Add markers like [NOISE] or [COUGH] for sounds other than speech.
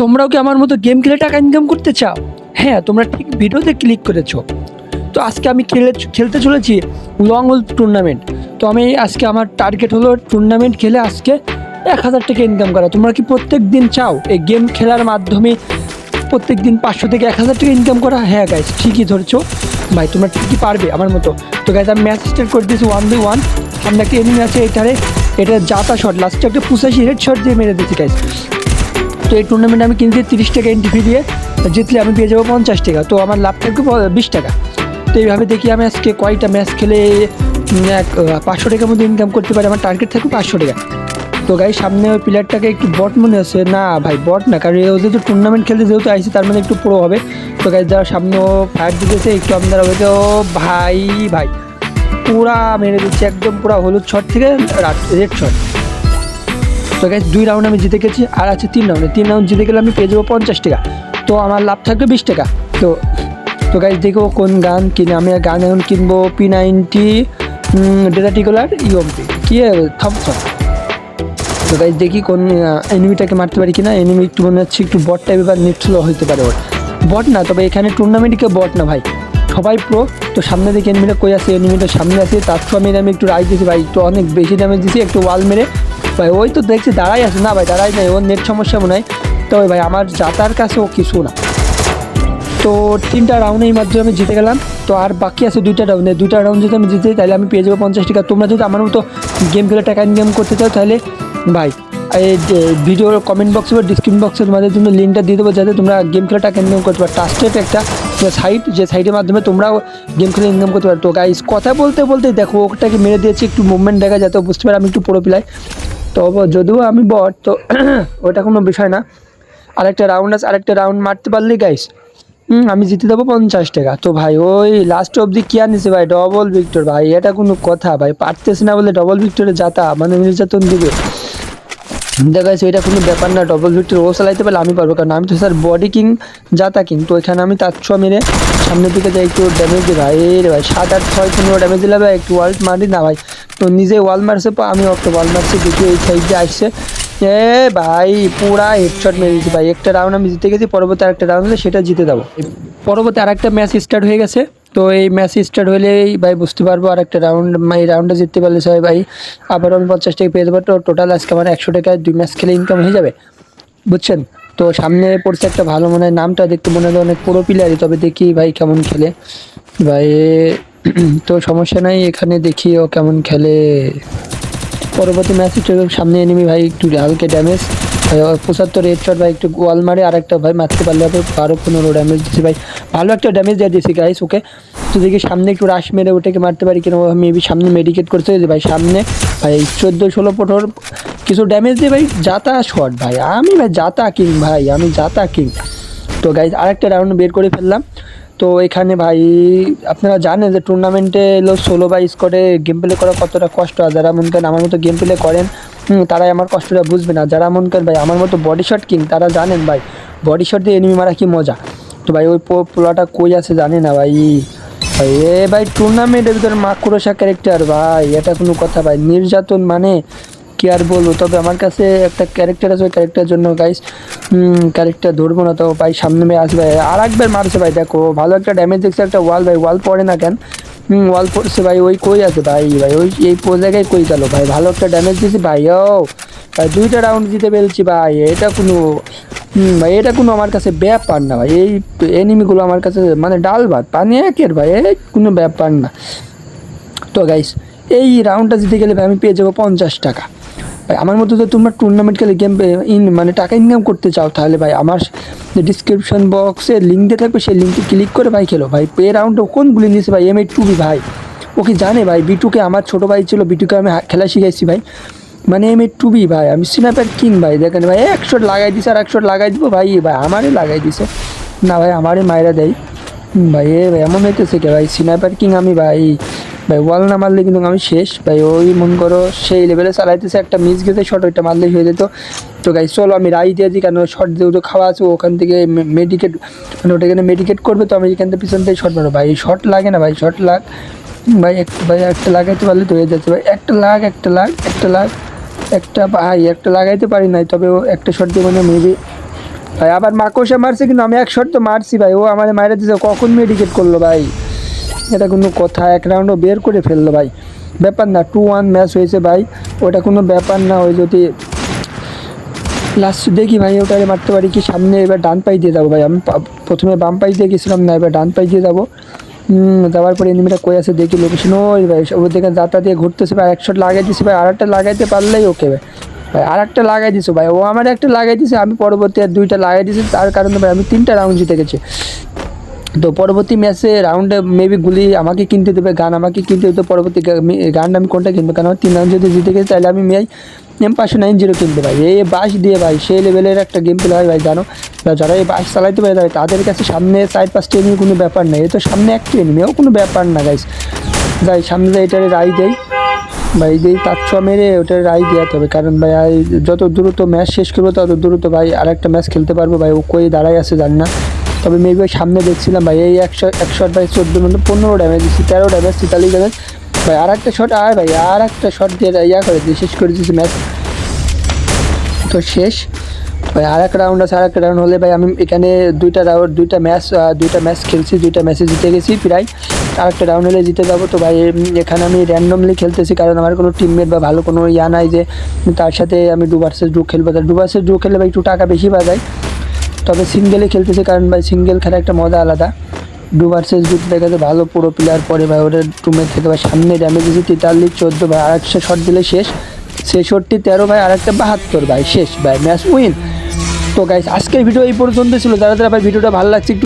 তোমরাও কি আমার মতো গেম খেলে টাকা ইনকাম করতে চাও? হ্যাঁ তোমরা ঠিক ভিডিওতে ক্লিক করেছ। তো আজকে আমি খেলে, খেলতে চলেছি লং হোল টুর্নামেন্ট তো আমি আজকে আমার টার্গেট হলো টুর্নামেন্ট খেলে আজকে এক হাজার টাকা ইনকাম করা। তোমরা কি প্রত্যেক দিন চাও এই গেম খেলার মাধ্যমে প্রত্যেক দিন পাঁচশো থেকে এক হাজার টাকা ইনকাম করা? হ্যাঁ গাইজ ঠিকই ধরছো। ভাই, তোমরা ঠিকই পারবে আমার মতো। তো গাইজ আমি ম্যাচ স্টার্ট করে দিয়েছি ওয়ান বাই ওয়ান সামনে একটা এনিমি আছে এটারে। এটা জাতা শট লাস্টে একটা পুষাশি হেড শট দিয়ে মেরে দিয়েছি গাইজ তো এই টুর্নামেন্টে আমি কিনতে তিরিশ টাকা এন্ট্রি ফি দিয়ে জিতলে আমি পেয়ে যাব পঞ্চাশ টাকা। তো আমার লাভ থাকবে বিশ টাকা। তো এইভাবে দেখি আমি আজকে কয়টা ম্যাচ খেলে এক পাঁচশো টাকার মধ্যে ইনকাম করতে পারি। আমার টার্গেট থাকবে পাঁচশো টাকা। তো গাই সামনে ওই প্লেয়ারটাকে একটু বট মনে হচ্ছে না ভাই বট না, কারণ ও যেহেতু টুর্নামেন্ট খেলতে যেহেতু আইসি তার মানে একটু পুরো হবে। তো গাই যারা সামনে ও ফায়ার দিতেছে, একটু আপনারা ও ভাই ভাই, পুরা মেরে দিচ্ছে, একদম পুরা হলুদ শট থেকে রেড শট তো গাইজ দুই রাউন্ড আমি জিতে গেছি, আর আছে তিন রাউন্ডে তিন রাউন্ড জিতে গেলে আমি পেয়ে যাব পঞ্চাশ টাকা। তো আমার লাভ থাকবে বিশ টাকা। তো তো গাইজ দেখো কোন গান কিনে, আমি গান এখন কিনবো পি নাইনটি ডেটাটিকুলার ইউএমপি কি থমসন তো গাইজ দেখি কোন এনিমিটাকে মারতে পারি কিনা। এনিমি একটু মনে হচ্ছে একটু বট টাইপের বা নেট স্লো হতে পারে ওর। বট না, তবে এখানে টুর্নামেন্টে কেউ বট না ভাই। সবাই প্রো তো সামনে দিকে এনিমিটা কই আছে এনিমিটা সামনে আছে। তার আমি আমি একটু রাইজ দিয়েছি ভাই। একটু অনেক বেশি ড্যামেজ দিয়েছি, একটু ওয়াল মেরে। ভাই, ওই তো দেখছি দাঁড়াই আছে। না ভাই, দাঁড়াই নাই, ওর নেট সমস্যা মনে হয়। তবে ভাই আমার যাতার কাছে ও কিছু না। তো তিনটা রাউন্ডের মাধ্যমে আমি জিতে গেলাম। তো আর বাকি আছে দুইটা রাউন্ডে দুইটা রাউন্ড যদি আমি জিতে তাহলে আমি পেয়ে যাব পঞ্চাশ টাকা। তোমরা যদি আমার মতো গেম খেলে টাকা ইনকাম করতে চাও, তাহলে ভাই, এই ভিডিওর কমেন্ট বক্সে বা ডিসক্রিপশন বক্সে তোমাদের জন্য লিঙ্কটা দিয়ে দেবো, যাতে তোমরা গেম খেলে টাকা ইনকাম করতে পারো। ট্রাস্টেড একটা সাইট যে সাইটের মাধ্যমে তোমরাও গেম খেলে ইনকাম করতে পারো। তো গাইস কথা বলতে বলতে দেখো, ওটাকে মেরে দিয়েছি, একটু মুভমেন্ট দেখা যাতে বুঝতে পারে আমি একটু পুরো পিলাই। তো যদিও আমি বট তো [CLEARS THROAT] ওটা কোনো বিষয় না। আরেকটা রাউন্ড আছে, আরেকটা রাউন্ড মারতে পারলে গাইস আমি জিতে দেবো পঞ্চাশ টাকা। তো ভাই, ওই লাস্ট অবধি কি আনিছে ভাই? ডবল ভিক্টর ভাই, এটা কোনো কথা, ভাই, পারতেছে না বলে ডবল ভিক্টরে যাতা মানে নির্যাতন দিবে। দেখা যাচ্ছে এটা কোনো ব্যাপার না ডবল ভিক্টর ও চালাইতে পারলে আমি পারব, কারণ আমি তো স্যার বডি কিং যাতা কিং তো এখানে আমি তার ছ মেরে সামনের দিকে যাই, একটু ড্যামেজ দিই। ভাই রে ভাই, সাত আট, ছয়, পনেরো ড্যামেজ দিলে ভাই, একটু ওয়াল মারি না ভাই। তো নিজে ওয়াল মারছে, পা আমি একটা ওয়াল মারছি, দেখি এই সাইড আসছে। এ ভাই, পুরা হেডশট মেরে দিচ্ছি ভাই। একটা রাউন্ড আমি জিতে গেছি, পরবর্তী আরেকটা রাউন্ড সেটা জিতে দেবো পরবর্তী আরেকটা ম্যাচ স্টার্ট হয়ে গেছে। তো এই ম্যাচ স্টার্ট হলেই ভাই বুঝতে পারব আর একটা রাউন্ড এই রাউন্ডে জিততে পারলে সবাই ভাই আবার আমি পঞ্চাশ টাকা পেয়ে দেবো। তো টোটাল আজকে আমার একশো টাকায় দুই ম্যাচ খেলে ইনকাম হয়ে যাবে, বুঝছেন? তো সামনে পড়ছে একটা ভালো মনে হয় নামটা, দেখতে মনে হয় অনেক পুরো প্লেয়ারই তবে দেখি ভাই কেমন খেলে। ভাই, তো সমস্যা নাই, এখানে দেখি ও কেমন খেলে। পরবর্তী ম্যাচে সামনে এনিমি ভাই একটু হালকা ড্যামেজ পঁচাত্তর রেড শট ভাই, একটু গোয়াল মারে আর একটা ভাই মারতে পারলে হবে, বারো পনেরো ড্যামেজ দিচ্ছি ভাই। ভালো একটা ড্যামেজ দিয়ে দিয়েছি গাইস ওকে তো দেখি সামনে একটু রাশ মেরে ওটাকে মারতে পারি কিনা মেবি সামনে মেডিকেট করতে হয়েছে ভাই, সামনে, ভাই চোদ্দ ষোলো পনেরো কিছু ড্যামেজ দিয়ে ভাই, যাতা শট ভাই। আমি ভাই, যাতা কিং ভাই, আমি যাতা কিং তো গাইজ আরেকটা রাউন্ড বের করে ফেললাম। তো এখানে ভাই, আপনারা জানেন যে টুর্নামেন্টে এলো ষোলো বা স্কোয়াডে গেম প্লে করা কতটা কষ্ট, আর যারা মনে করেন আমার মতো গেম প্লে করেন তারাই আমার কষ্টটা বুঝবে না। যারা মন করেন ভাই, আমার মতো বডি শট কিং তারা জানেন ভাই বডি শট দিয়ে এনিমি মারা কি মজা? তো ভাই, ওই পোলাটা কই আছে জানি না ভাই। ভাই, এ ভাই টুর্নামেন্টের ভিতরে মাকুরসা ক্যারেক্টার ভাই, এটা কোনো কথা ভাই। নির্যাতন মানে কি আর বলব? তবে আমার কাছে একটা ক্যারেক্টার আছে, ওই ক্যারেক্টারের জন্য গাইস ক্যারেক্টার ধরবো না তো ভাই, সামনে মেয়ে আসবে। আর একবার মারছে ভাই, দেখো, ভালো একটা ড্যামেজ দেখছে একটা ওয়াল ভাই ওয়াল পড়ে না কেন? হুম, ওয়াল পড়ছে ভাই, ওই কই আছে ভাই? ভাই, ওই, এই জায়গায় কই গেল ভাই? ভালো একটা ড্যামেজ দিয়েছি ভাই, ও। ভাই, দুইটা রাউন্ড দিতে পেরেছি ভাই, এটা কোনো, হুম, ভাই, এটা কোনো আমার কাছে ব্যাপার না ভাই। এই এনিমিগুলো আমার কাছে মানে ডাল ভাত, পানি একের ভাই, এই কোনো ব্যাপার না। তো গাইস এই রাউন্ডটা জিতে গেলে ভাই, আমি পেয়ে যাব পঞ্চাশ টাকা। ভাই, আমার মতো তো তোমরা টুর্নামেন্ট খেলে গেম ইন মানে টাকা ইনকাম করতে চাও তাহলে ভাই, আমার ডিসক্রিপশন বক্সে লিঙ্ক দিয়ে থাকবে, সেই লিঙ্কে ক্লিক করে ভাই খেলো ভাই। পে রাউন্ডে কোনগুলি নিয়েছে ভাই? এম এইট টু বি ভাই। ও কি জানে ভাই? বিটুকে আমার ছোটো ভাই ছিল বিটুকে আমি খেলা শিখাইছি ভাই। মানে এম এইট টু বি ভাই, আমি সিনাপ্যার কিং ভাই। দেখেন ভাই, এক শট লাগাই দিছে আর এক শট লাগাই দিব ভাই ভাই, আমারই লাগাই দিছে। না ভাই, আমারই মায়েরা দেয়। ভাই, এ ভাই, এমন হইতেছে কে ভাই? সিনাইপার কিং আমি ভাই। ভাই ওয়াল না মারলে কিন্তু আমি শেষ। ভাই, ওই মন করো, সেই লেভেলে চালাইতেছে একটা মিস গেছে শট ওইটা মারলেই হয়ে যেত। তো গাই চলো আমি রাই দিয়ে দিই, কারণ শট যেহেতু খাওয়া আছে ওখান থেকে মেডিকেট মানে ওটা এখানে মেডিকেট করবে, তো আমি এখান থেকে পিছন থেকে শট মারবো। ভাই শট লাগে না, ভাই শট লাগ। ভাই একটা ভাই, একটা লাগাইতে পারলে তো হয়ে যাচ্ছে, ভাই। একটা লাগ একটা লাগ একটা লাগ, একটা ভাই একটা লাগাইতে পারি নাই, তবে ও একটা শট দিয়ে মানে মেবি ভাই, আবার মাকড়সা মারছে, কিন্তু আমি এক শট তো মারছি, ভাই। ও আমার মাইরে দিয়েছে কখন মেডিকেট করল, ভাই? এটা কোনো কথা, এক রাউন্ডও বের করে ফেলল ভাই। ব্যাপার না টু ওয়ান ম্যাচ হয়েছে ভাই, ওটা কোনো ব্যাপার না, ওই যদি লাস্ট দেখি ভাই, ওটারে মারতে পারি কি সামনে, এবার ডান পাই দিয়ে যাব ভাই। আমি প্রথমে বাম পাই দিয়ে গেছিলাম না, এবার ডান পাই দিয়ে যাব। যাওয়ার পরে এনিমিটা কই আছে দেখি লোকেশন ওই ভাই ওর দেখে যাতা দিয়ে ঘুরতেছে ভাই এক শট লাগাই দিছে ভাই আর একটা লাগাইতে পারলেই ওকে ভাই। ভাই আর একটা লাগাই দিছো ভাই, ও আমার একটা লাগাই দিছে, আমি পরবর্তী আর দুইটা লাগাই দিছি, তার কারণে ভাই, আমি তিনটা রাউন্ড জিতে গেছি। তো পরবর্তী ম্যাচে রাউন্ডে মেবি গুলি আমাকে কিনতে দেবে, গান আমাকে কিনতে দেবে পরবর্তী গান আমি কোনটা কিনবো? কারণ তিন রাউন্ড যদি জিতে গেছে, তাহলে আমি মেয়ে এম পাঁচশো নাইন জিরো কিনতে ভাই। এই বাস দিয়ে ভাই, সেই লেভেলের একটা গেম প্লে হয় ভাই, জানো? যারা এই বাস চালাইতে পারে ভাই তাদের কাছে সামনে চার পাঁচটা এনিমি কোনো ব্যাপার নেই। এই তো সামনে একটা এনিমি ও কোনো ব্যাপার না গাইস যাই, সামনে যাই এটারে রাই দেয় ভাই তার ছ মেরে ওটা রাই দেওয়াতে হবে। কারণ ভাই যত দ্রুত ম্যাচ শেষ করব, তত দ্রুত ভাই আর একটা ম্যাচ খেলতে পারব ভাই, ও কই দাঁড়াই আছে জানি না। তবে মেবি ভাই সামনে দেখছিলাম ভাই, এই একশো একশো ভাই চোদ্দ মধ্যে পনেরো ড্যামেজ দিচ্ছি তেরো ড্যামেজ তেতাল্লিশ ড্যামেজ ভাই আর একটা শট আর ভাই আর একটা শট দিয়ে ইয়া করে দিয়ে শেষ করে দিয়েছি ম্যাচ তো শেষ। ভাই আর একটা রাউন্ড আছে আর একটা রাউন্ড হলে ভাই, আমি এখানে দুইটা রাউন্ড দুইটা ম্যাচ দুইটা ম্যাচ খেলছি, দুইটা ম্যাচে জিতে গেছি প্রায়। আর একটা রাউন্ড হলে জিতে যাব। তো ভাই এখানে আমি র্যান্ডমলি খেলতেছি, কারণ আমার কোনো টিমমেট বা ভালো কোনো ইয়া নাই যে, তার সাথে আমি ডু ভার্সেস ডু খেলব। ডু ভার্সেস ডু খেলে ভাই একটু টাকা বেশি পাওয়া যায়। তবে সিঙ্গেলে খেলতেছে কারণ ভাই সিঙ্গেল খেলা একটা মজা আলাদা। ডু ভার্সেস ডু দেখা যায় ভালো পুরো প্লেয়ার পরে ভাই ওদের টুমের থেকে ভাই সামনে ড্যামেজ দিয়েছি তেতাল্লিশ, চোদ্দ ভাই আর শট দিলে শেষ। ছেষট্টি, তেরো ভাই আর একটা বাহাত্তর ভাই শেষ ভাই ম্যাচ উইন তো গাইস আজকের ভিডিও এই পর্যন্ত ছিল। যারা যারা ভাই ভিডিওটা ভালো লাগছে একটু